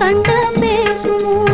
கண்ட பேசுமோ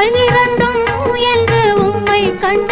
கண்ணிரண்டும் என்று உம்மை கண்ட